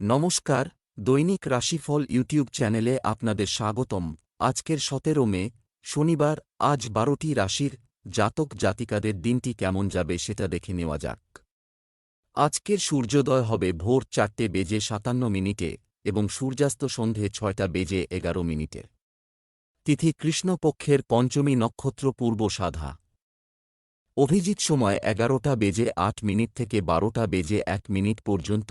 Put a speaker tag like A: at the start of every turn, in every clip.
A: নমস্কার, দৈনিক রাশিফল ইউটিউব চ্যানেলে আপনাদের স্বাগতম। আজকের সতেরো মে, শনিবার, আজ বারোটি রাশির জাতক জাতিকাদের দিনটি কেমন যাবে সেটা দেখে নেওয়া যাক। আজকের সূর্যোদয় হবে ভোর চারটে বেজে সাতান্ন মিনিটে এবং সূর্যাস্ত সন্ধে ছয়টা বেজে এগারো মিনিটে। তিথি কৃষ্ণপক্ষের পঞ্চমী নক্ষত্র পূর্ব সাধা। অভিজিৎ সময় এগারোটা বেজে আট মিনিট থেকে বারোটা বেজে এক মিনিট পর্যন্ত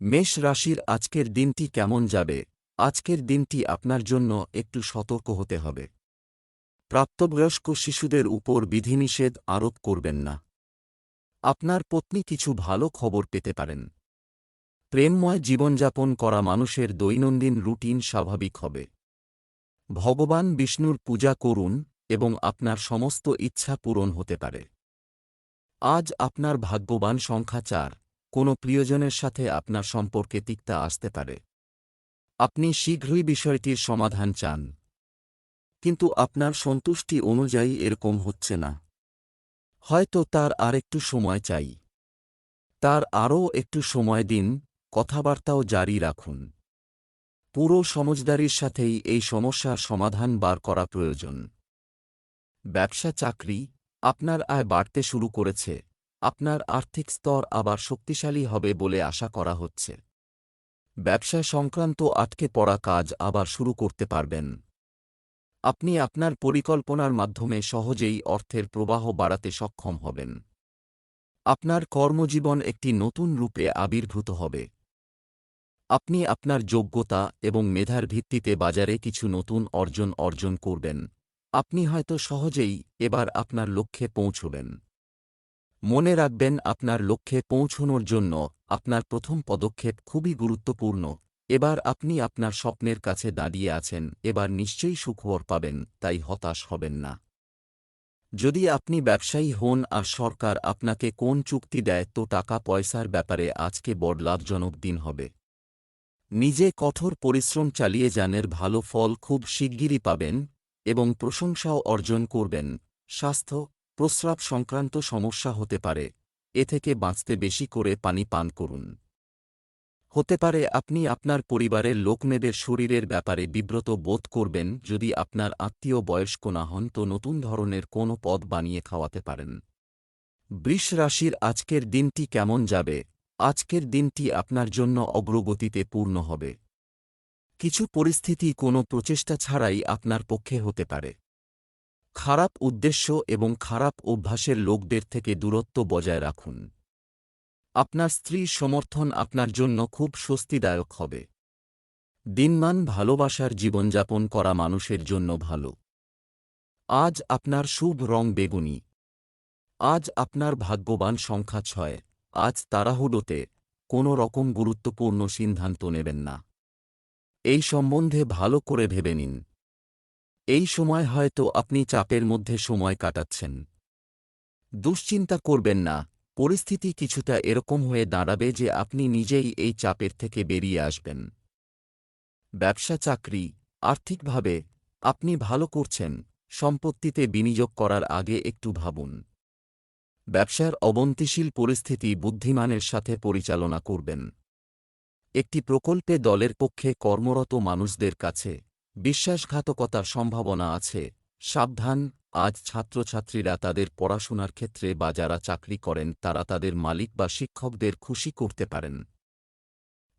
A: মেষ রাশির আজকের দিনটি কেমন যাবে? আজকের দিনটি আপনার জন্য একটু সতর্ক হতে হবে। প্রাপ্তবয়স্ক শিশুদের উপর বিধিনিষেধ আরোপ করবেন না। আপনার পত্নী কিছু ভালো খবর পেতে পারেন। প্রেমময় জীবনযাপন করা মানুষের দৈনন্দিন রুটিন স্বাভাবিক হবে। ভগবান বিষ্ণুর পূজা করুন এবং আপনার সমস্ত ইচ্ছা পূরণ হতে পারে। আজ আপনার ভাগ্যবান সংখ্যা চার। কোনো প্রিয়জনের সাথে আপনার সম্পর্কে তিক্তা আসতে পারে। আপনি শীঘ্রই বিষয়টির সমাধান চান। কিন্তু আপনার সন্তুষ্টি অনুযায়ী এরকম হচ্ছে না। হয়তো তার আরেকটু সময় চাই। তার আরও একটু সময় দিন, কথাবার্তাও জারি রাখুন। পুরো সমজদারির সাথেই এই সমস্যার সমাধান বার করা প্রয়োজন। ব্যবসা চাকরি আপনার আয় বাড়তে শুরু করেছে। আপনার আর্থিক স্তর আবার শক্তিশালী হবে বলে আশা করা হচ্ছে। ব্যবসা সংক্রান্ত আটকে পড়া কাজ আবার শুরু করতে পারবেন। আপনি আপনার পরিকল্পনার মাধ্যমে সহজেই অর্থের প্রবাহ বাড়াতে সক্ষম হবেন। আপনার কর্মজীবন একটি নতুন রূপে আবির্ভূত হবে। আপনি আপনার যোগ্যতা এবং মেধার ভিত্তিতে বাজারে কিছু নতুন অর্জন অর্জন করবেন। আপনি হয়তো সহজেই এবার আপনার লক্ষ্যে পৌঁছবেন। মনে রাখবেন, আপনার লক্ষ্যে পৌঁছনোর জন্য আপনার প্রথম পদক্ষেপ খুবই গুরুত্বপূর্ণ। এবার আপনি আপনার স্বপ্নের কাছে দাঁড়িয়ে আছেন, এবার নিশ্চয়ই সুখবর পাবেন, তাই হতাশ হবেন না। যদি আপনি ব্যবসায়ী হন আর সরকার আপনাকে কোন চুক্তি দেয়, তো টাকা পয়সার ব্যাপারে আজকে বড় লাভজনক দিন হবে। নিজে কঠোর পরিশ্রম চালিয়ে যানের ভালো ফল খুব শিগগিরই পাবেন এবং প্রশংসাও অর্জন করবেন। স্বাস্থ্য প্রস্রাব সংক্রান্ত সমস্যা হতে পারে। এ থেকে বাঁচতে বেশি করে পানি পান করুন। হতে পারে আপনি আপনার পরিবারের লোকমেদের শরীরের ব্যাপারে বিব্রত বোধ করবেন যদি আপনার আত্মীয় বয়স্ক না হন তো নতুন ধরনের কোনো পদ বানিয়ে খাওয়াতে পারেন। বৃষ রাশির আজকের দিনটি কেমন যাবে? আজকের দিনটি আপনার জন্য অগ্রগতিতে পূর্ণ হবে। কিছু পরিস্থিতি কোনো প্রচেষ্টা ছাড়াই আপনার পক্ষে হতে পারে। খারাপ উদ্দেশ্য এবং খারাপ অভ্যাসের লোকদের থেকে দূরত্ব বজায় রাখুন। আপনার স্ত্রীর সমর্থন আপনার জন্য খুব স্বস্তিদায়ক হবে। দিনমান ভালোবাসার জীবনযাপন করা মানুষের জন্য ভালো। আজ আপনার শুভ রং বেগুনি। আজ আপনার ভাগ্যবান সংখ্যা ছয়। আজ তাড়াহুড়োতে কোনো রকম গুরুত্বপূর্ণ সিদ্ধান্ত নেবেন না। এই সম্বন্ধে ভালো করে ভেবে নিন। এই সময় হয়তো আপনি চাপের মধ্যে সময় কাটাচ্ছেন। দুশ্চিন্তা করবেন না, পরিস্থিতি কিছুটা এরকম হয়ে দাঁড়াবে যে আপনি নিজেই এই চাপের থেকে বেরিয়ে আসবেন। ব্যবসা চাকরি, আর্থিকভাবে আপনি ভালো করছেন, সম্পত্তিতে বিনিয়োগ করার আগে একটু ভাবুন। ব্যবসার অবন্তিশীল পরিস্থিতি বুদ্ধিমানের সাথে পরিচালনা করবেন। একটি প্রকল্পে দলের পক্ষে কর্মরত মানুষদের কাছে বিশ্বাসঘাতকতার সম্ভাবনা আছে। সাবধান, আজ ছাত্রছাত্রীরা তাদের পড়াশোনার ক্ষেত্রে বা যারা চাকরি করেন, তারা তাদের মালিক বা শিক্ষকদের খুশি করতে পারেন।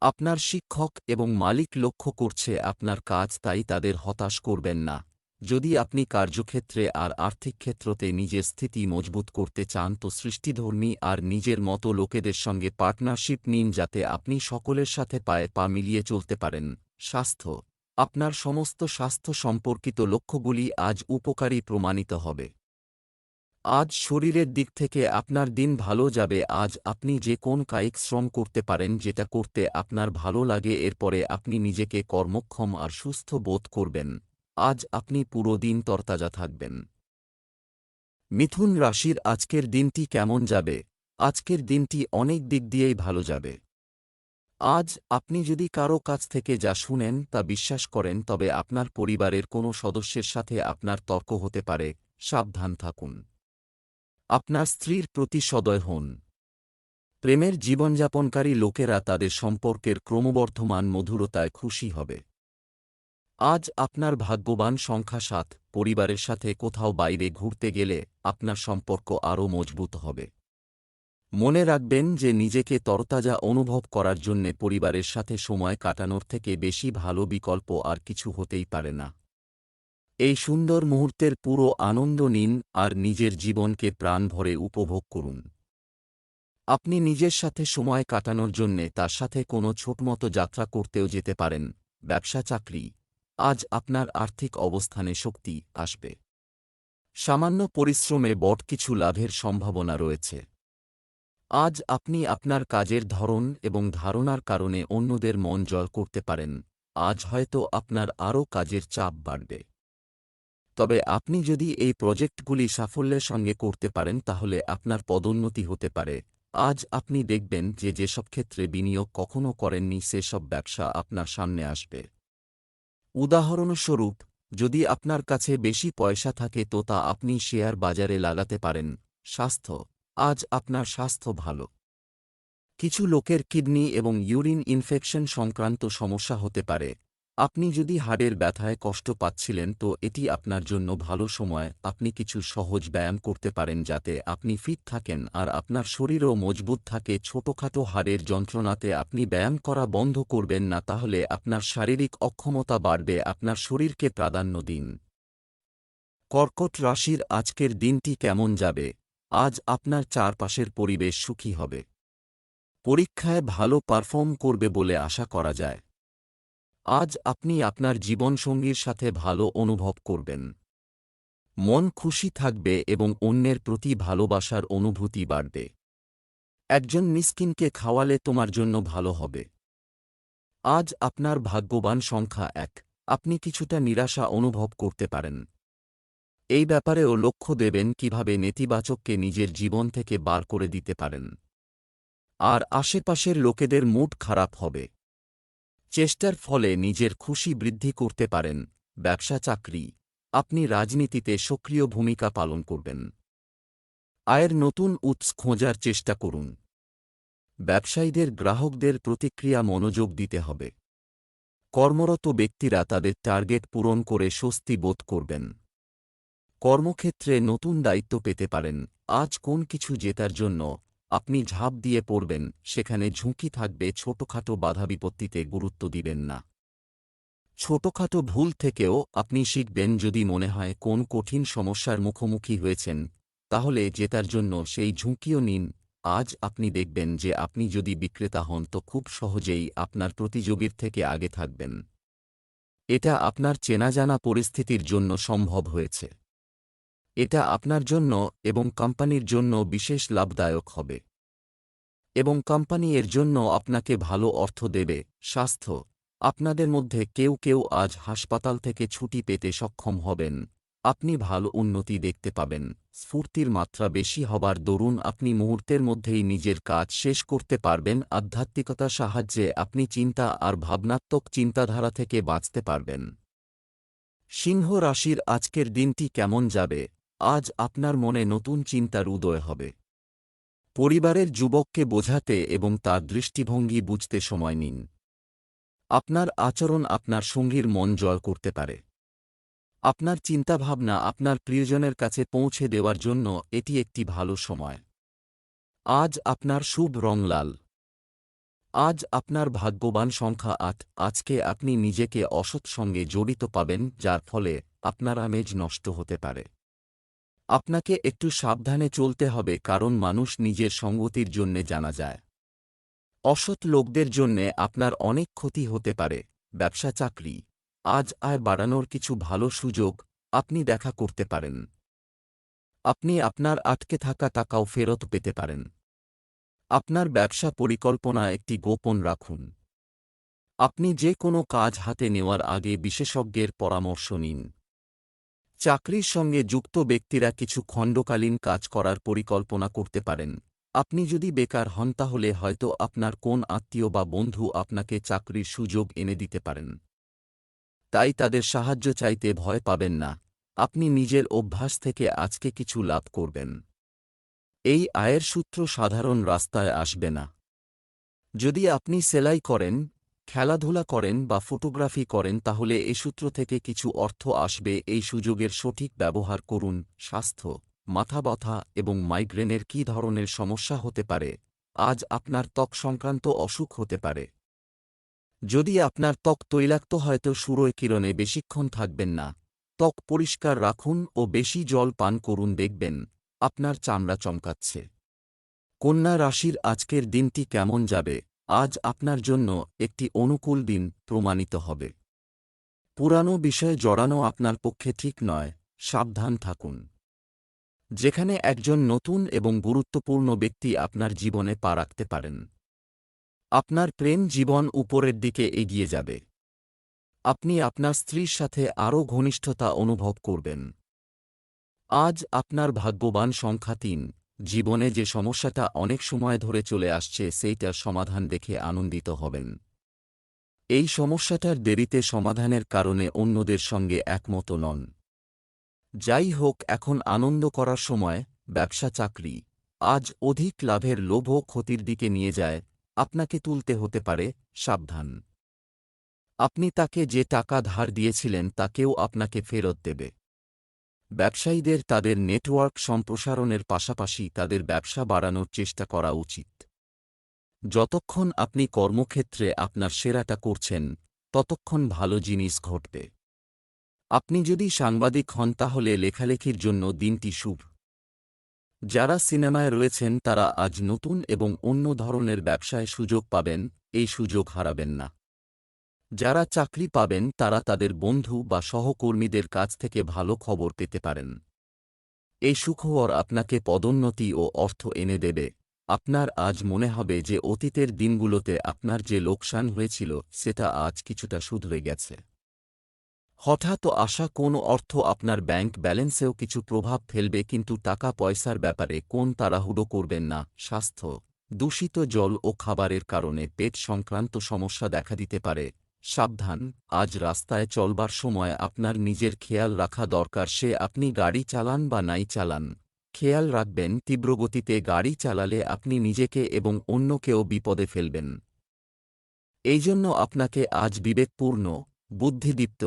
A: আপনার শিক্ষক এবং মালিক লক্ষ্য করছে আপনার কাজ তাই তাদের হতাশ করবেন না। যদি আপনি কার্যক্ষেত্রে আর আর্থিক ক্ষেত্রতে নিজের স্থিতি মজবুত করতে চান, তো সৃষ্টিধর্মী আর নিজের মতো লোকেদের সঙ্গে পার্টনারশিপ নিন যাতে আপনি সকলের সাথে পায়ে পা মিলিয়ে চলতে পারেন। স্বাস্থ্য আপনার সমস্ত স্বাস্থ্য সম্পর্কিত লক্ষ্যগুলি আজ উপকারী প্রমাণিত হবে। আজ শরীরের দিক থেকে আপনার দিন ভালো যাবে, আজ আপনি যে কোন কায়িক শ্রম করতে পারেন যেটা করতে আপনার ভালো লাগে, এরপরে আপনি নিজেকে কর্মক্ষম আর সুস্থ বোধ করবেন। আজ আপনি পুরো দিন তরতাজা থাকবেন। মিথুন রাশির আজকের দিনটি কেমন যাবে? আজকের দিনটি অনেক দিক দিয়েই ভালো যাবে। আজ আপনি যদি কারও কাছ থেকে যা শুনেন তা বিশ্বাস করেন, তবে আপনার পরিবারের কোনো সদস্যের সাথে আপনার তর্ক হতে পারে, সাবধান থাকুন। আপনার স্ত্রীর প্রতি সদয় হন। প্রেমের জীবনযাপনকারী লোকেরা তাদের সম্পর্কের ক্রমবর্ধমান মধুরতায় খুশি হবে। আজ আপনার ভাগ্যবান সংখ্যা সাত, পরিবারের সাথে কোথাও বাইরে ঘুরতে গেলে আপনার সম্পর্ক আরও মজবুত হবে। মনে রাখবেন যে নিজেকে তরতাজা অনুভব করার জন্যে পরিবারের সাথে সময় কাটানোর থেকে বেশি ভালো বিকল্প আর কিছু হতেই পারে না। এই সুন্দর মুহূর্তের পুরো আনন্দ নিন আর নিজের জীবনকে প্রাণ ভরে উপভোগ করুন। আপনি নিজের সাথে সময় কাটানোর জন্যে তার সাথে কোনো ছোটমতো যাত্রা করতেও যেতে পারেন, ব্যবসা, চাকরি। আজ আপনার আর্থিক অবস্থানে শক্তি আসবে। সামান্য পরিশ্রমে বট কিছু লাভের সম্ভাবনা রয়েছে। আজ আপনি আপনার কাজের ধরন এবং ধারণার কারণে অন্যদের মন জয় করতে পারেন, আজ হয়তো আপনার আরও কাজের চাপ বাড়বে। তবে আপনি যদি এই প্রজেক্টগুলি সাফল্যের সঙ্গে করতে পারেন, তাহলে আপনার পদোন্নতি হতে পারে। আজ আপনি দেখবেন যে যেসব ক্ষেত্রে বিনিয়োগ কখনও করেননি, সেসব ব্যবসা আপনার সামনে আসবে। উদাহরণস্বরূপ, যদি আপনার কাছে বেশি পয়সা থাকে, তো তা আপনি শেয়ার বাজারে লাগাতে পারেন। স্বাস্থ্য আজ আপনার স্বাস্থ্য ভালো। কিছু লোকের কিডনি এবং ইউরিন ইনফেকশন সংক্রান্ত সমস্যা হতে পারে। আপনি যদি হাড়ের ব্যথায় কষ্ট পাচ্ছিলেন তো এটি আপনার জন্য ভালো সময়। আপনি কিছু সহজ ব্যায়াম করতে পারেন যাতে আপনি ফিট থাকেন আর আপনার শরীরও মজবুত থাকে। ছোটখাটো হাড়ের যন্ত্রণাতে আপনি ব্যায়াম করা বন্ধ করবেন না তাহলে আপনার শারীরিক অক্ষমতা বাড়বে, আপনার শরীরকে প্রাধান্য দিন। কর্কট রাশির আজকের দিনটি কেমন যাবে? আজ আপনার চারপাশের পরিবেশ সুখী হবে। পরীক্ষায় ভালো পারফর্ম করবে বলে আশা করা যায়। আজ আপনি আপনার জীবনসঙ্গীর সাথে ভালো অনুভব করবেন। মন খুশি থাকবে এবং অন্যের প্রতি ভালোবাসার অনুভূতি বাড়বে। একজন মিসকিনকে খাওয়ালে তোমার জন্য ভালো হবে। আজ আপনার ভাগ্যবান সংখ্যা এক। আপনি কিছুটা নিরাশা অনুভব করতে পারেন। এই ব্যাপারেও লক্ষ্য দেবেন কীভাবে নেতিবাচককে নিজের জীবন থেকে বার করে দিতে পারেন। আর আশেপাশের লোকেদের মুড খারাপ হবে। চেষ্টার ফলে নিজের খুশি বৃদ্ধি করতে পারেন। ব্যবসা চাকরি। আপনি রাজনীতিতে সক্রিয় ভূমিকা পালন করবেন। আয়ের নতুন উৎস খোঁজার চেষ্টা করুন। ব্যবসায়ীদের গ্রাহকদের প্রতিক্রিয়া মনোযোগ দিতে হবে। কর্মরত ব্যক্তিরা তাদের টার্গেট পূরণ করে স্বস্তি বোধ করবেন। কর্মক্ষেত্রে নতুন দায়িত্ব পেতে পারেন। আজ কোন কিছু জেতার জন্য আপনি ঝাঁপ দিয়ে পড়বেন, সেখানে ঝুঁকি থাকবে, ছোটখাটো বাধা বিপত্তিতে গুরুত্ব দিবেন না। ছোটখাটো ভুল থেকেও আপনি শিখবেন, যদি মনে হয় কোন কঠিন সমস্যার মুখোমুখি হয়েছেন, তাহলে জেতার জন্য সেই ঝুঁকিও নিন। আজ আপনি দেখবেন যে আপনি যদি বিক্রেতা হন, তো খুব সহজেই আপনার প্রতিযোগীর থেকে আগে থাকবেন। এটা আপনার চেনাজানা পরিস্থিতির জন্য সম্ভব হয়েছে। এটা আপনার জন্য এবং কোম্পানির জন্য বিশেষ লাভদায়ক হবে। এবং কোম্পানি এর জন্য আপনাকে ভালো অর্থ দেবে। স্বাস্থ্য, আপনাদের মধ্যে কেউ কেউ আজ হাসপাতাল থেকে ছুটি পেতে সক্ষম হবেন। আপনি ভালো উন্নতি দেখতে পাবেন। স্ফূর্তির মাত্রা বেশি হবার দরুন আপনি মুহূর্তের মধ্যেই নিজের কাজ শেষ করতে পারবেন। আধ্যাত্মিকতা সাহায্যে আপনি চিন্তা আর ভাবনাত্মক চিন্তাধারা থেকে বাঁচতে পারবেন। সিংহ রাশির আজকের দিনটি কেমন যাবে? আজ আপনার মনে নতুন চিন্তার উদয় হবে। পরিবারের যুবককে বোঝাতে এবং তার দৃষ্টিভঙ্গি বুঝতে সময় নিন। আপনার আচরণ আপনার সঙ্গীর মন জয় করতে পারে। আপনার চিন্তাভাবনা আপনার প্রিয়জনের কাছে পৌঁছে দেওয়ার জন্য এটি একটি ভালো সময়। আজ আপনার শুভ রং লাল। আজ আপনার ভাগ্যবান সংখ্যা আট। আজকে আপনি নিজেকে অসৎ সঙ্গে জড়িত পাবেন, যার ফলে আপনার আমেজ নষ্ট হতে পারে। আপনাকে একটু সাবধানে চলতে হবে কারণ মানুষ নিজের সঙ্গতির জন্যে জানা যায়। অসৎ লোকদের জন্যে আপনার অনেক ক্ষতি হতে পারে, ব্যবসা চাকরি। আজ আয় বাড়ানোর কিছু ভালো সুযোগ আপনি দেখা করতে পারেন। আপনি আপনার আটকে থাকা টাকাও ফেরত পেতে পারেন। আপনার ব্যবসা পরিকল্পনা একটি গোপন রাখুন। আপনি যে কোনো কাজ হাতে নেওয়ার আগে বিশেষজ্ঞের পরামর্শ নিন। চাকরির সঙ্গে যুক্ত ব্যক্তিরা কিছু খণ্ডকালীন কাজ করার পরিকল্পনা করতে পারেন। আপনি যদি বেকার হন তাহলে হয়তো আপনার কোন আত্মীয় বা বন্ধু আপনাকে চাকরির সুযোগ এনে দিতে পারেন। তাই তাদের সাহায্য চাইতে ভয় পাবেন না। আপনি নিজের অভ্যাস থেকে আজকে কিছু লাভ করবেন। এই আয়ের সূত্র সাধারণ রাস্তায় আসবে না। যদি আপনি সেলাই করেন খেলাধুলা করেন বা ফটোগ্রাফি করেন তাহলে এ সূত্র থেকে কিছু অর্থ আসবে। এই সুযোগের সঠিক ব্যবহার করুন। স্বাস্থ্য, মাথা ব্যথা এবং মাইগ্রেনের কী ধরনের সমস্যা হতে পারে? আজ আপনার ত্বক সংক্রান্ত অসুখ হতে পারে। যদি আপনার ত্বক তৈলাক্ত হয়তো সুরয় কিরণে বেশিক্ষণ থাকবেন না। ত্বক পরিষ্কার রাখুন ও বেশি জল পান করুন। দেখবেন আপনার চামড়া চমকাচ্ছে। কন্যা রাশির আজকের দিনটি কেমন যাবে? আজ আপনার জন্য একটি অনুকূল দিন প্রমাণিত হবে। পুরানো বিষয়ে জড়ানো আপনার পক্ষে ঠিক নয়, সাবধান থাকুন। যেখানে একজন নতুন এবং গুরুত্বপূর্ণ ব্যক্তি আপনার জীবনে পা রাখতে পারেন। আপনার প্রেম জীবন উপরের দিকে এগিয়ে যাবে। আপনি আপনার স্ত্রীর সাথে আরও ঘনিষ্ঠতা অনুভব করবেন। আজ আপনার ভাগ্যবান সংখ্যা তিন। জীবনে যে সমস্যাটা অনেক সময় ধরে চলে আসছে সেইটার সমাধান দেখে আনন্দিত হবেন। এই সমস্যাটার দেরিতে সমাধানের কারণে অন্যদের সঙ্গে একমত নন। যাই হোক, এখন আনন্দ করার সময় ব্যবসা চাকরি। আজ অধিক লাভের লোভ ক্ষতির দিকে নিয়ে যায়, আপনাকে তুলতে হতে পারে সাবধান। আপনি তাকে যে টাকা ধার দিয়েছিলেন তাকেও আপনাকে ফেরত দেবে। ব্যবসায়ীদের তাদের নেটওয়ার্ক সম্প্রসারণের পাশাপাশি তাদের ব্যবসা বাড়ানোর চেষ্টা করা উচিত। যতক্ষণ আপনি কর্মক্ষেত্রে আপনার সেরাটা করছেন, ততক্ষণ ভালো জিনিস ঘটবে। আপনি যদি সাংবাদিক হন, তাহলে লেখালেখির জন্য দিনটি শুভ। যারা সিনেমায় রয়েছেন, তারা আজ নতুন এবং অন্য ধরনের ব্যবসায় সুযোগ পাবেন, এই সুযোগ হারাবেন না। যারা চাকরি পাবেন, তারা তাদের বন্ধু বা সহকর্মীদের কাছ থেকে ভালো খবর পেতে পারেন। এই সুখবর আপনাকে পদোন্নতি ও অর্থ এনে দেবে। আপনার আজ মনে হবে যে অতীতের দিনগুলোতে আপনার যে লোকসান হয়েছিল, সেটা আজ কিছুটা শুধরে গেছে। হঠাৎ আসা কোনো অর্থ আপনার ব্যাংক ব্যালেন্সেও কিছু প্রভাব ফেলবে, কিন্তু টাকা পয়সার ব্যাপারে কোন তাড়াহুড়ো করবেন না। স্বাস্থ্য, দূষিত জল ও খাবারের কারণে পেট সংক্রান্ত সমস্যা দেখা দিতে পারে। সাবধান, আজ রাস্তায় চলবার সময় আপনার নিজের খেয়াল রাখা দরকার, সে আপনি গাড়ি চালান বা নাই চালান। খেয়াল রাখবেন তীব্রগতিতে গাড়ি চালালে আপনি নিজেকে এবং অন্যকেও বিপদে ফেলবেন। এই জন্য আপনাকে আজ বিবেকপূর্ণ, বুদ্ধিদীপ্ত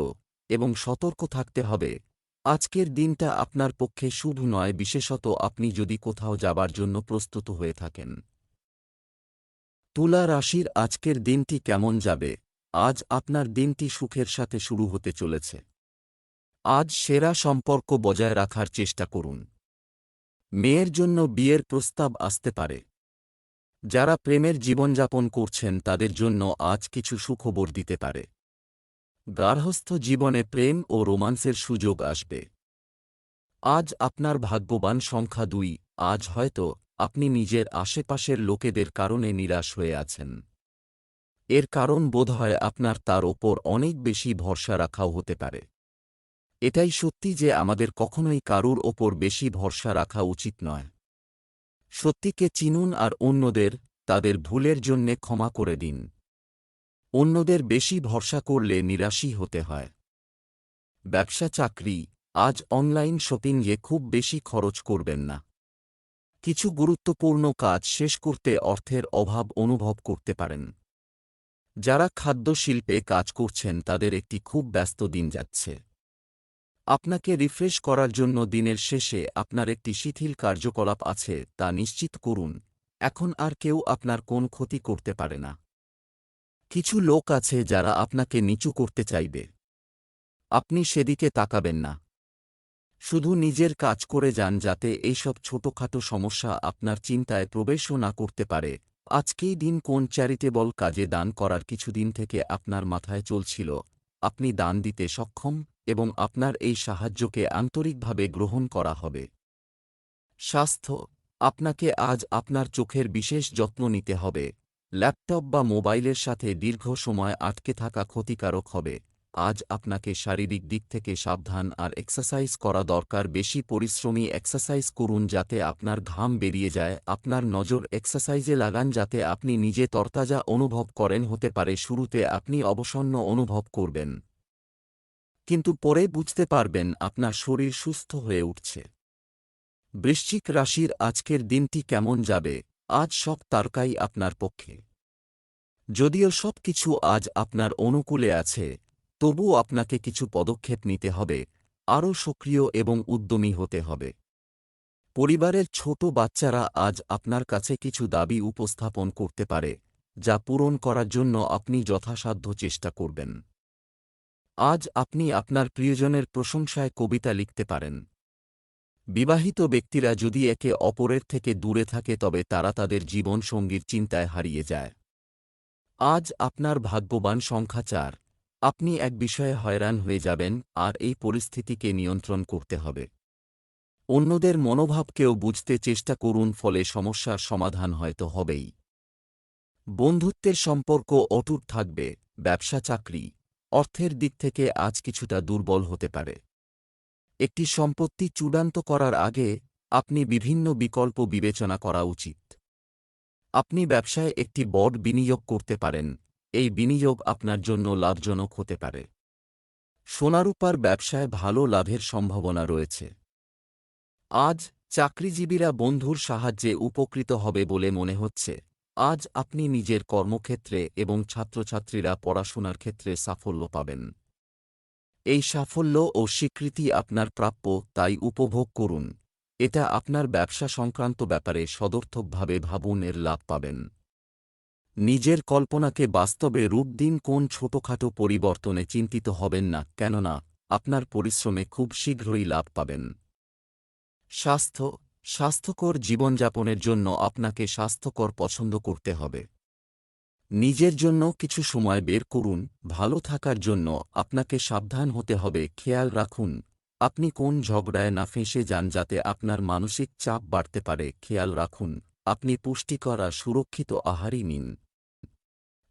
A: এবং সতর্ক থাকতে হবে। আজকের দিনটা আপনার পক্ষে শুভ নয়, বিশেষত আপনি যদি কোথাও যাবার জন্য প্রস্তুত হয়ে থাকেন। তুলা রাশির আজকের দিনটি কেমন যাবে? আজ আপনার দিনটি সুখের সাথে শুরু হতে চলেছে। আজ সেরা সম্পর্ক বজায় রাখার চেষ্টা করুন। মেয়ের জন্য বিয়ের প্রস্তাব আসতে পারে। যারা প্রেমের জীবনযাপন করছেন তাদের জন্য আজ কিছু সুখবর দিতে পারে। গার্হস্থ জীবনে প্রেম ও রোমান্সের সুযোগ আসবে। আজ আপনার ভাগ্যবান সংখ্যা দুই, আজ হয়তো আপনি নিজের আশেপাশের লোকেদের কারণে নিরাশ হয়ে আছেন। এর কারণ বোধহয় আপনার তার ওপর অনেক বেশি ভরসা রাখাও হতে পারে। এটাই সত্যি যে আমাদের কখনোই কারুর ওপর বেশি ভরসা রাখা উচিত নয়। সত্যিকে চিনুন আর অন্যদের, তাদের ভুলের জন্যে ক্ষমা করে দিন। অন্যদের বেশি ভরসা করলে নিরাশই হতে হয়। ব্যবসা চাকরি, আজ অনলাইন শপিংয়ে খুব বেশি খরচ করবেন না। কিছু গুরুত্বপূর্ণ কাজ শেষ করতে অর্থের অভাব অনুভব করতে পারেন। যারা খাদ্য শিল্পে কাজ করছেন তাদের একটি খুব ব্যস্ত দিন যাচ্ছে। আপনাকে রিফ্রেশ করার জন্য দিনের শেষে আপনার একটি শিথিল কার্যকলাপ আছে তা নিশ্চিত করুন। এখন আর কেউ আপনার কোন ক্ষতি করতে পারে না। কিছু লোক আছে যারা আপনাকে নিচু করতে চাইবে। আপনি সেদিকে তাকাবেন না। শুধু নিজের কাজ করে যান যাতে এইসব ছোটখাটো সমস্যা আপনার চিন্তায় প্রবেশও না করতে পারে। আজকেই দিন কোন চ্যারিটেবল কাজে দান করার কিছুদিন থেকে আপনার মাথায় চলছিল, আপনি দান দিতে সক্ষম এবং আপনার এই সাহায্যকে আন্তরিকভাবে গ্রহণ করা হবে। স্বাস্থ্য, আপনাকে আজ আপনার চোখের বিশেষ যত্ন নিতে হবে। ল্যাপটপ বা মোবাইলের সাথে দীর্ঘ সময় আটকে থাকা ক্ষতিকারক হবে। আজ আপনাকে শারীরিক দিক থেকে সাবধান আর এক্সারসাইজ করা দরকার। বেশি পরিশ্রমী এক্সারসাইজ করুন যাতে আপনার ঘাম বেরিয়ে যায়, আপনার নজর এক্সারসাইজে লাগান যাতে আপনি নিজে তরতাজা অনুভব করেন হতে পারে, শুরুতে আপনি অবসন্ন অনুভব করবেন। কিন্তু পরে বুঝতে পারবেন আপনার শরীর সুস্থ হয়ে উঠছে। বৃশ্চিক রাশির আজকের দিনটি কেমন যাবে? আজ সব তারকাই আপনার পক্ষে। যদিও সব কিছু আজ আপনার অনুকূলে আছে তবুও আপনাকে কিছু পদক্ষেপ নিতে হবে, আরও সক্রিয় এবং উদ্যমী হতে হবে। পরিবারের ছোট বাচ্চারা আজ আপনার কাছে কিছু দাবি উপস্থাপন করতে পারে, যা পূরণ করার জন্য আপনি যথাসাধ্য চেষ্টা করবেন। আজ আপনি আপনার প্রিয়জনের প্রশংসায় কবিতা লিখতে পারেন। বিবাহিত ব্যক্তিরা যদি একে অপরের থেকে দূরে থাকে তবে তারা তাদের জীবনসঙ্গীর চিন্তায় হারিয়ে যায়। আজ আপনার ভাগ্যবান সংখ্যা চার। আপনি এক বিষয়ে হয়রান হয়ে যাবেন, আর এই পরিস্থিতিকে নিয়ন্ত্রণ করতে হবে। অন্যদের মনোভাবকেও বুঝতে চেষ্টা করুন, ফলে সমস্যার সমাধান হয়তো হবেই। বন্ধুত্বের সম্পর্ক অটুট থাকবে, ব্যবসা চাকরি, অর্থের দিক থেকে আজ কিছুটা দুর্বল হতে পারে। একটি সম্পত্তি চূড়ান্ত করার আগে, আপনি বিভিন্ন বিকল্প বিবেচনা করা উচিত। আপনি ব্যবসায় একটি বড় বিনিয়োগ করতে পারেন এই বিনিয়োগ আপনার জন্য লাভজনক হতে পারে। সোনারূপার ব্যবসায় ভালো লাভের সম্ভাবনা রয়েছে। আজ চাকরিজীবীরা বন্ধুর সাহায্যে উপকৃত হবে বলে মনে হচ্ছে। আজ আপনি নিজের কর্মক্ষেত্রে এবং ছাত্রছাত্রীরা পড়াশোনার ক্ষেত্রে সাফল্য পাবেন। এই সাফল্য ও স্বীকৃতি আপনার প্রাপ্য, তাই উপভোগ করুন। এটা আপনার ব্যবসা সংক্রান্ত ব্যাপারে সদর্থকভাবে ভাবুন, এর লাভ পাবেন। নিজের কল্পনাকে বাস্তবে রূপ দিন কোন ছোটখাটো পরিবর্তনে চিন্তিত হবেন না, কেননা আপনার পরিশ্রমে খুব শীঘ্রই লাভ পাবেন। স্বাস্থ্য, স্বাস্থ্যকর জীবনযাপনের জন্য আপনাকে স্বাস্থ্যকর পছন্দ করতে হবে। নিজের জন্য কিছু সময় বের করুন, ভালো থাকার জন্য আপনাকে সাবধান হতে হবে, খেয়াল রাখুন, আপনি কোন ঝগড়ায় না ফেঁসে যান যাতে আপনার মানসিক চাপ বাড়তে পারে, খেয়াল রাখুন। আপনি পুষ্টিকর আর সুরক্ষিত আহারই নিন।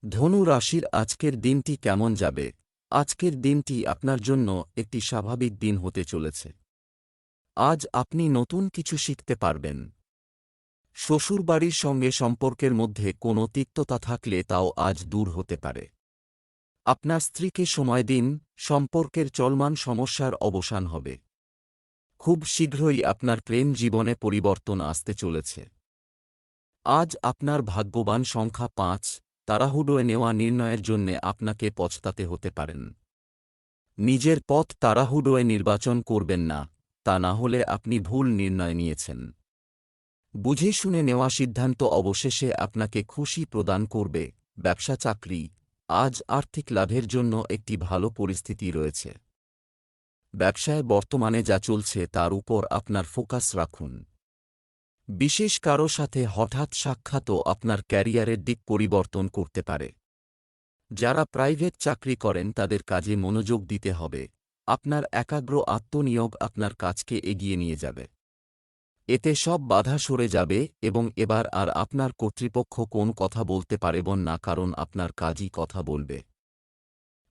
A: ধনু রাশির আজকের দিনটি কেমন যাবে? আজকের দিনটি আপনার জন্য একটি স্বাভাবিক দিন হতে চলেছে। আজ আপনি নতুন কিছু শিখতে পারবেন। শ্বশুরবাড়ির সঙ্গে সম্পর্কের মধ্যে কোনো তিক্ততা থাকলে তাও আজ দূর হতে পারে। আপনার স্ত্রীকে সময় দিন, সম্পর্কের চলমান সমস্যার অবসান হবে। খুব শীঘ্রই আপনার প্রেম জীবনে পরিবর্তন আসতে চলেছে। আজ আপনার ভাগ্যবান সংখ্যা পাঁচ তাড়াহুড়োয় নেওয়া নির্ণয়ের জন্যে আপনাকে পছতাতে হতে পারেন। নিজের পথ তাড়াহুড়োয় নির্বাচন করবেন না, তা না হলে আপনি ভুল নির্ণয় নিয়েছেন। বুঝে শুনে নেওয়া সিদ্ধান্ত অবশেষে আপনাকে খুশি প্রদান করবে, ব্যবসা চাকরি, আজ আর্থিক লাভের জন্য একটি ভালো পরিস্থিতি রয়েছে। ব্যবসায় বর্তমানে যা চলছে তার উপর আপনার ফোকাস রাখুন। বিশেষ কারও সাথে হঠাৎ সাক্ষাৎও আপনার ক্যারিয়ারের দিক পরিবর্তন করতে পারে। যারা প্রাইভেট চাকরি করেন তাদের কাজে মনোযোগ দিতে হবে। আপনার একাগ্র আত্মনিয়োগ আপনার কাজকে এগিয়ে নিয়ে যাবে। এতে সব বাধা সরে যাবে এবং এবার আর আপনার কর্তৃপক্ষ কোন কথা বলতে পারেবন না কারণ আপনার কাজই কথা বলবে।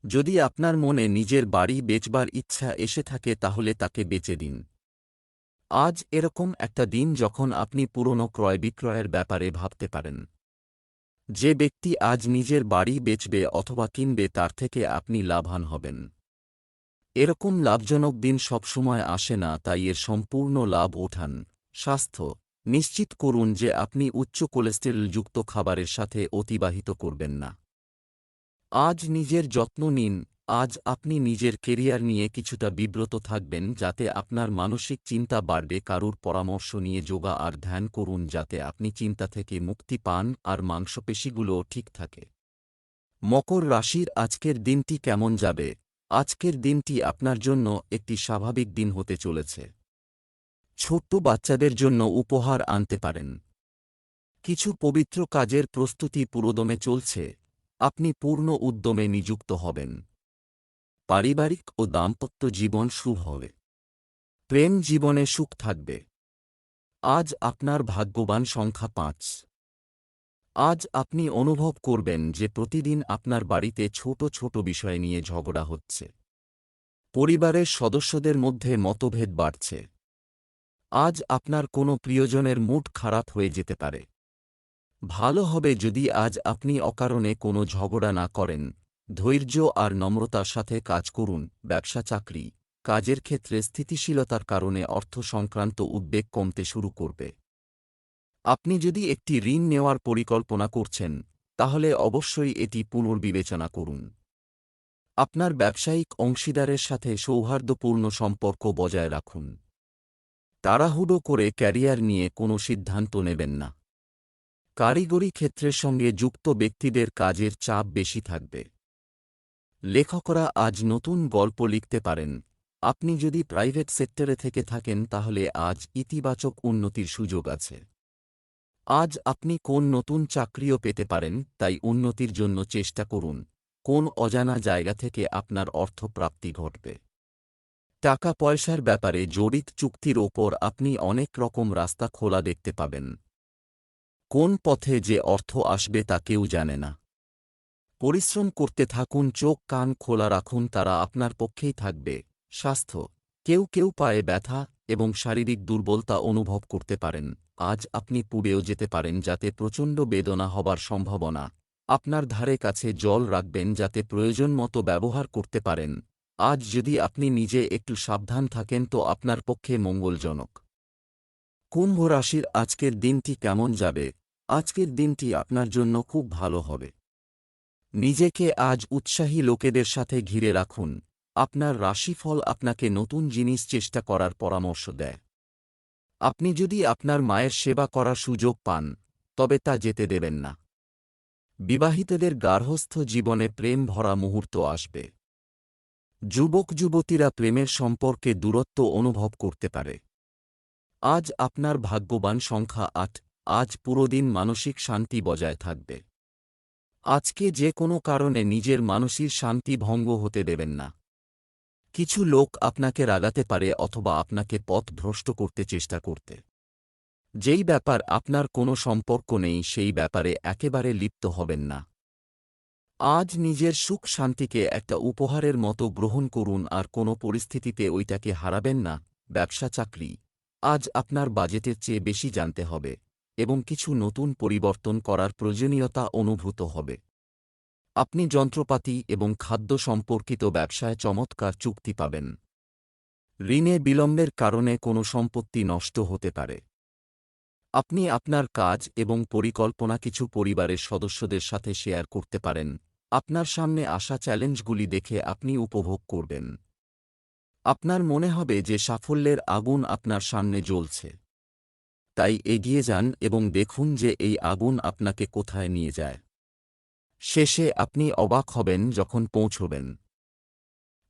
A: যদি আপনার মনে নিজের বাড়ি বেচবার ইচ্ছা এসে থাকে তাহলে তাকে বেচে দিন। আজ এরকম একটা দিন যখন আপনি পুরনো ক্রয় বিক্রয়ের ব্যাপারে ভাবতে পারেন। যে ব্যক্তি আজ নিজের বাড়ি বেচবে অথবা কিনবে তার থেকে আপনি লাভান হবেন। এরকম লাভজনক দিন সবসময় আসে না, তাই এর সম্পূর্ণ লাভ ওঠান। স্বাস্থ্য, নিশ্চিত করুন যে আপনি উচ্চ কোলেস্টেরলযুক্ত খাবারের সাথে অতিবাহিত করবেন না। আজ নিজের যত্ন নিন আজ আপনি নিজের কেরিয়ার নিয়ে কিছুটা বিব্রত থাকবেন যাতে আপনার মানসিক চিন্তা বাড়বে, কারুর পরামর্শ নিয়ে যোগা আর ধ্যান করুন যাতে আপনি চিন্তা থেকে মুক্তি পান আর মাংসপেশিগুলোও ঠিক থাকে। মকর রাশির আজকের দিনটি কেমন যাবে? আজকের দিনটি আপনার জন্য একটি স্বাভাবিক দিন হতে চলেছে। ছোট্ট বাচ্চাদের জন্য উপহার আনতে পারেন। কিছু পবিত্র কাজের প্রস্তুতি পুরোদমে চলছে। আপনি পূর্ণ উদ্যমে নিযুক্ত হবেন। পারিবারিক ও দাম্পত্য জীবন শুভ হবে। প্রেম জীবনে সুখ থাকবে। আজ আপনার ভাগ্যবান সংখ্যা পাঁচ। আজ আপনি অনুভব করবেন যে প্রতিদিন আপনার বাড়িতে ছোট ছোট বিষয় নিয়ে ঝগড়া হচ্ছে। পরিবারের সদস্যদের মধ্যে মতভেদ বাড়ছে। আজ আপনার কোনো প্রিয়জনের মুড খারাপ হয়ে যেতে পারে। ভালো হবে যদি আজ আপনি অকারণে কোনো ঝগড়া না করেন। ধৈর্য আর নম্রতার সাথে কাজ করুন, ব্যবসা, চাকরি। কাজের ক্ষেত্রে স্থিতিশীলতার কারণে অর্থ সংক্রান্ত উদ্বেগ কমতে শুরু করবে। আপনি যদি একটি ঋণ নেওয়ার পরিকল্পনা করছেন, তাহলে অবশ্যই এটি পুনর্বিবেচনা করুন। আপনার ব্যবসায়িক অংশীদারের সাথে সৌহার্দ্যপূর্ণ সম্পর্ক বজায় রাখুন। তাড়াহুড়ো করে ক্যারিয়ার নিয়ে কোনো সিদ্ধান্ত নেবেন না। কারিগরি ক্ষেত্রের সঙ্গে যুক্ত ব্যক্তিদের কাজের চাপ বেশি থাকবে। লেখকরা আজ নতুন গল্প লিখতে পারেন। আপনি যদি প্রাইভেট সেক্টরে থেকে থাকেন তাহলে আজ ইতিবাচক উন্নতির সুযোগ আছে। আজ আপনি কোন নতুন চাকরিও পেতে পারেন, তাই উন্নতির জন্য চেষ্টা করুন। কোন অজানা জায়গা থেকে আপনার অর্থপ্রাপ্তি ঘটবে। টাকা পয়সার ব্যাপারে জড়িত চুক্তির ওপর আপনি অনেক রকম রাস্তা খোলা দেখতে পাবেন। কোন পথে যে অর্থ আসবে তা কেউ জানে না। পরিশ্রম করতে থাকুন, চোখ, কান খোলা রাখুন, তারা আপনার পক্ষেই থাকবে। স্বাস্থ্য। কেউ কেউ পায়ে ব্যথা এবং শারীরিক দুর্বলতা অনুভব করতে পারেন। আজ আপনি পুড়েও যেতে পারেন, যাতে প্রচণ্ড বেদনা হবার সম্ভাবনা। আপনার ধারে কাছে জল রাখবেন, যাতে প্রয়োজন মতো ব্যবহার করতে পারেন। আজ যদি আপনি নিজে একটু সাবধান থাকেন, তো আপনার পক্ষে মঙ্গলজনক। কুম্ভ রাশির আজকের দিনটি কেমন যাবে? আজকের দিনটি আপনার জন্য খুব ভালো হবে। নিজেকে আজ উৎসাহী লোকেদের সাথে ঘিরে রাখুন। আপনার রাশিফল আপনাকে নতুন জিনিস চেষ্টা করার পরামর্শ দেয়। আপনি যদি আপনার মায়ের সেবা করার সুযোগ পান, তবে তা যেতে দেবেন না। বিবাহিতদের গার্হস্থ জীবনে প্রেম ভরা মুহূর্ত আসবে। যুবক যুবতীরা প্রেমের সম্পর্কে দূরত্ব অনুভব করতে পারে। আজ আপনার ভাগ্যবান সংখ্যা আট, আজ পুরোদিন মানসিক শান্তি বজায় থাকবে। আজকে যে কোনো কারণে নিজের মানসিক শান্তি ভঙ্গ হতে দেবেন না। কিছু লোক আপনাকে রাগাতে পারে অথবা আপনাকে পথ ভ্রষ্ট করতে চেষ্টা করতে। যেই ব্যাপার আপনার কোনো সম্পর্ক নেই সেই ব্যাপারে একেবারে লিপ্ত হবেন না। আজ নিজের সুখ শান্তিকে একটা উপহারের মতো গ্রহণ করুন আর কোনো পরিস্থিতিতে ওইটাকে হারাবেন না। ব্যবসা চাকরি। আজ আপনার বাজেটের চেয়ে বেশি জানতে হবে। এবং কিছু নতুন পরিবর্তন করার প্রয়োজনীয়তা অনুভূত হবে। আপনি যন্ত্রপাতি এবং খাদ্য সম্পর্কিত ব্যবসায় চমৎকার চুক্তি পাবেন। ঋণে বিলম্বের কারণে কোনো সম্পত্তি নষ্ট হতে পারে। আপনি আপনার কাজ এবং পরিকল্পনা কিছু পরিবারের সদস্যদের সাথে শেয়ার করতে পারেন। আপনার সামনে আসা চ্যালেঞ্জগুলি দেখে আপনি উপভোগ করবেন। আপনার মনে হবে যে সাফল্যের আগুন আপনার সামনে জ্বলছে। তাই এগিয়ে যান এবং দেখুন যে এই আগুন আপনাকে কোথায় নিয়ে যায়। শেষে আপনি অবাক হবেন যখন পৌঁছবেন।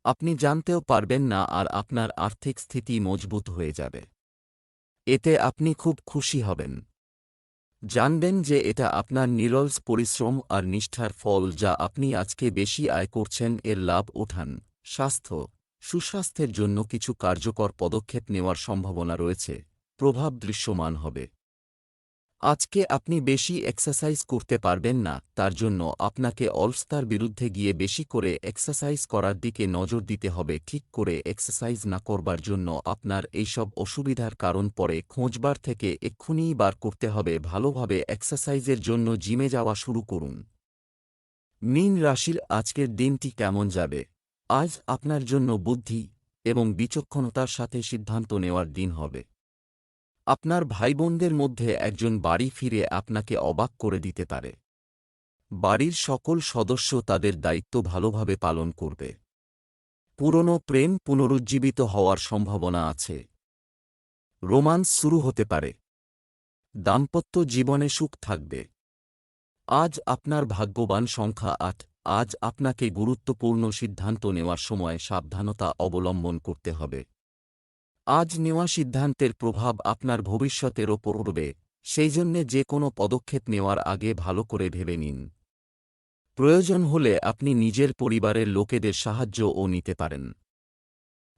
A: আপনি জানতেও পারবেন না আর আপনার আর্থিক স্থিতি মজবুত হয়ে যাবে। এতে আপনি খুব খুশি হবেন। জানবেন যে এটা আপনার নিরলস পরিশ্রম আর নিষ্ঠার ফল যা আপনি আজকে বেশি আয় করছেন এর লাভ ওঠান। স্বাস্থ্য, সুস্বাস্থ্যের জন্য কিছু কার্যকর পদক্ষেপ নেওয়ার সম্ভাবনা রয়েছে। প্রভাব দৃশ্যমান হবে। আজকে আপনি বেশি এক্সারসাইজ করতে পারবেন না, তার জন্য আপনাকে অলস্তার বিরুদ্ধে গিয়ে বেশি করে এক্সারসাইজ করার দিকে নজর দিতে হবে, ঠিক করে এক্সারসাইজ না করবার জন্য আপনার এইসব অসুবিধার কারণ পরে খোঁজবার থেকে এক্ষুনিই বার করতে হবে, ভালোভাবে এক্সারসাইজের জন্য জিমে যাওয়া শুরু করুন। মীন রাশির আজকের দিনটি কেমন যাবে? আজ আপনার জন্য বুদ্ধি এবং বিচক্ষণতার সাথে সিদ্ধান্ত নেওয়ার দিন হবে। আপনার ভাইবোনদের মধ্যে একজন বাড়ি ফিরে আপনাকে অবাক করে দিতে পারে। বাড়ির সকল সদস্য তাদের দায়িত্ব ভালোভাবে পালন করবে। পুরনো প্রেম পুনরুজ্জীবিত হওয়ার সম্ভাবনা আছে। রোমান্স শুরু হতে পারে। দাম্পত্য জীবনে সুখ থাকবে। আজ আপনার ভাগ্যবান সংখ্যা আট, আজ আপনাকে গুরুত্বপূর্ণ সিদ্ধান্ত নেওয়ার সময় সাবধানতা অবলম্বন করতে হবে। আজ নেওয়া সিদ্ধান্তের প্রভাব আপনার ভবিষ্যতের ওপর উঠবে, সেই জন্যে যে কোনো পদক্ষেপ নেওয়ার আগে ভালো করে ভেবে নিন। প্রয়োজন হলে আপনি নিজের পরিবারের লোকেদের সাহায্যও নিতে পারেন।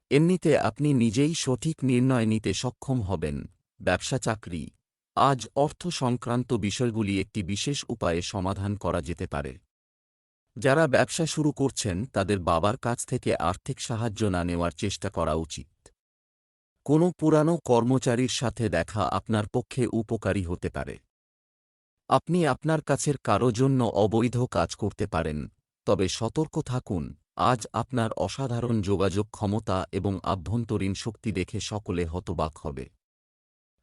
A: এমনিতে আপনি নিজেই সঠিক নির্ণয় নিতে সক্ষম হবেন, ব্যবসা চাকরি। আজ অর্থ সংক্রান্ত বিষয়গুলি একটি বিশেষ উপায়ে সমাধান করা যেতে পারে। যারা ব্যবসা শুরু করছেন, তাদের বাবার কাছ থেকে আর্থিক সাহায্য না নেওয়ার চেষ্টা করা উচিত। কোনো পুরানো কর্মচারীর সাথে দেখা আপনার পক্ষে উপকারী হতে পারে। আপনি আপনার কাছের কারও জন্য অবৈধ কাজ করতে পারেন, তবে সতর্ক থাকুন, আজ আপনার অসাধারণ যোগাযোগ ক্ষমতা এবং আভ্যন্তরীণ শক্তি দেখে সকলে হতবাক হবে।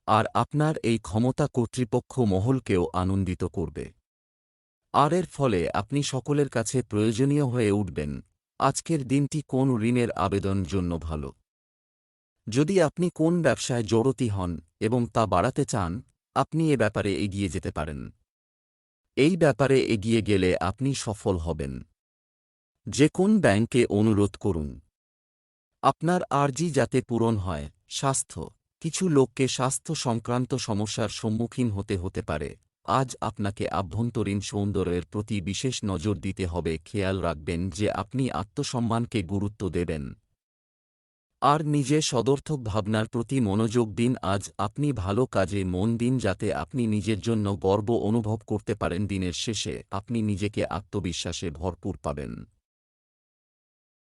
A: আর আপনার এই ক্ষমতা কর্তৃপক্ষ মহলকেও আনন্দিত করবে। আর এর ফলে আপনি সকলের কাছে প্রয়োজনীয় হয়ে উঠবেন। আজকের দিনটি কোন ঋণের আবেদন জন্য ভালো? যদি আপনি কোন ব্যবসায় জড়তি হন এবং তা বাড়াতে চান, আপনি এ ব্যাপারে এগিয়ে যেতে পারেন। এই ব্যাপারে এগিয়ে গেলে আপনি সফল হবেন। যে কোন ব্যাংকে অনুরোধ করুন। আপনার আর্জি যাতে পূরণ হয়, স্বাস্থ্য, কিছু লোককে স্বাস্থ্য সংক্রান্ত সমস্যার সম্মুখীন হতে হতে পারে। আজ আপনাকে আভ্যন্তরীণ সৌন্দর্যের প্রতি বিশেষ নজর দিতে হবে। খেয়াল রাখবেন যে আপনি আত্মসম্মানকে গুরুত্ব দেবেন। আর নিজে সদর্থক ভাবনার প্রতি মনোযোগ দিন। আজ আপনি ভালো কাজে মন দিন যাতে আপনি নিজের জন্য গর্ব অনুভব করতে পারেন। দিনের শেষে আপনি নিজেকে আত্মবিশ্বাসে ভরপুর পাবেন।